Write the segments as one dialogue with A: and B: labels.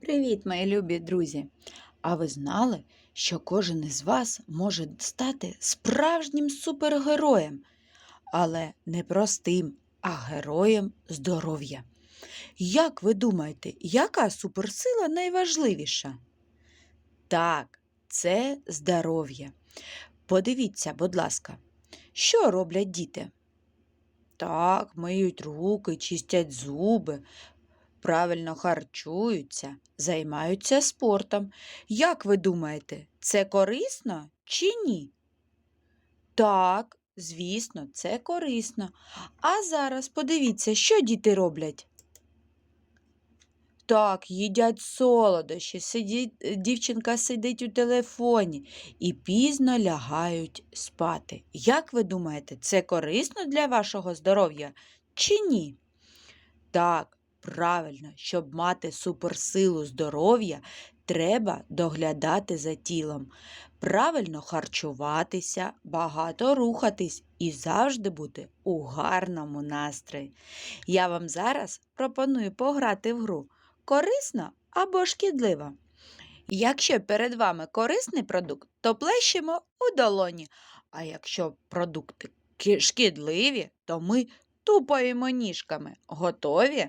A: Привіт, мої любі друзі! А ви знали, що кожен із вас може стати справжнім супергероєм, але не простим, а героєм здоров'я. Як ви думаєте, яка суперсила найважливіша? Так, це здоров'я. Подивіться, будь ласка, що роблять діти? Так, миють руки, чистять зуби, правильно харчуються, займаються спортом. Як ви думаєте, це корисно чи ні? Так, звісно, це корисно. А зараз подивіться, що діти роблять. Так, їдять солодощі, сидіть, е, дівчинка сидить у телефоні і пізно лягають спати. Як ви думаєте, це корисно для вашого здоров'я чи ні? Так, правильно, щоб мати суперсилу здоров'я, треба доглядати за тілом, правильно харчуватися, багато рухатись і завжди бути у гарному настрої. Я вам зараз пропоную пограти в гру корисно або шкідливо. Якщо перед вами корисний продукт, то плещемо у долоні. А якщо продукти шкідливі, то ми тупаємо ніжками. Готові?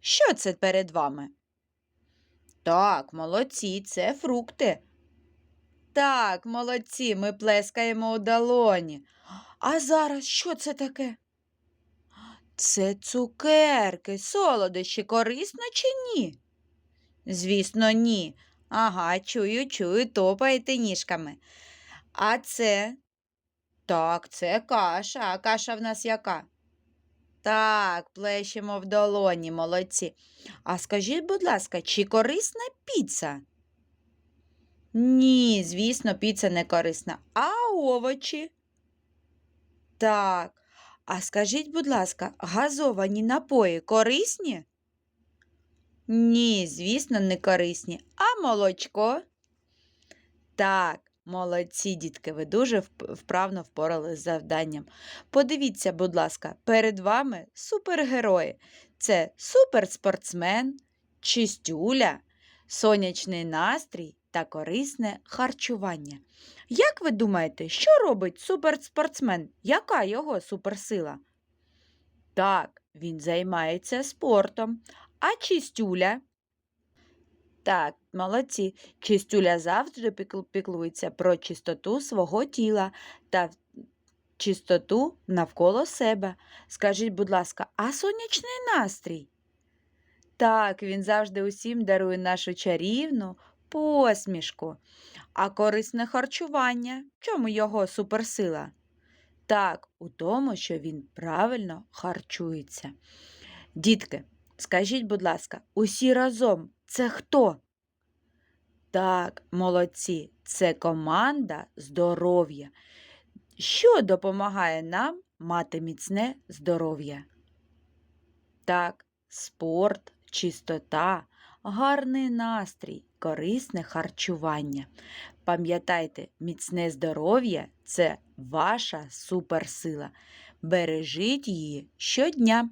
A: Що це перед вами? Так, молодці, це фрукти. Так, молодці, ми плескаємо у долоні. А зараз що це таке? Це цукерки, солодощі, корисно чи ні? Звісно, ні. Ага, чую, чую, топаєте ніжками. А це? Так, це каша. А каша в нас яка? Так, плещемо в долоні, молодці. А скажіть, будь ласка, чи корисна піца? Ні, звісно, піца не корисна. А овочі? Так. А скажіть, будь ласка, газовані напої корисні? Ні, звісно, не корисні. А молочко? Так, молодці, дітки, ви дуже вправно впоралися з завданням. Подивіться, будь ласка, перед вами супергерої. Це суперспортсмен, чистюля, сонячний настрій та корисне харчування. Як ви думаєте, що робить суперспортсмен? Яка його суперсила? Так, він займається спортом. А чистюля? Так, молодці. Чистюля завжди піклується про чистоту свого тіла та чистоту навколо себе. Скажіть, будь ласка, а сонячний настрій? Так, він завжди усім дарує нашу чарівну посмішку. А корисне харчування? Чому його суперсила? Так, у тому, що він правильно харчується. Дітки, скажіть, будь ласка, усі разом це хто? Так, молодці, це команда здоров'я. Що допомагає нам мати міцне здоров'я? Так, спорт, чистота, гарний настрій, корисне харчування. Пам'ятайте, міцне здоров'я це ваша суперсила. Бережіть її щодня.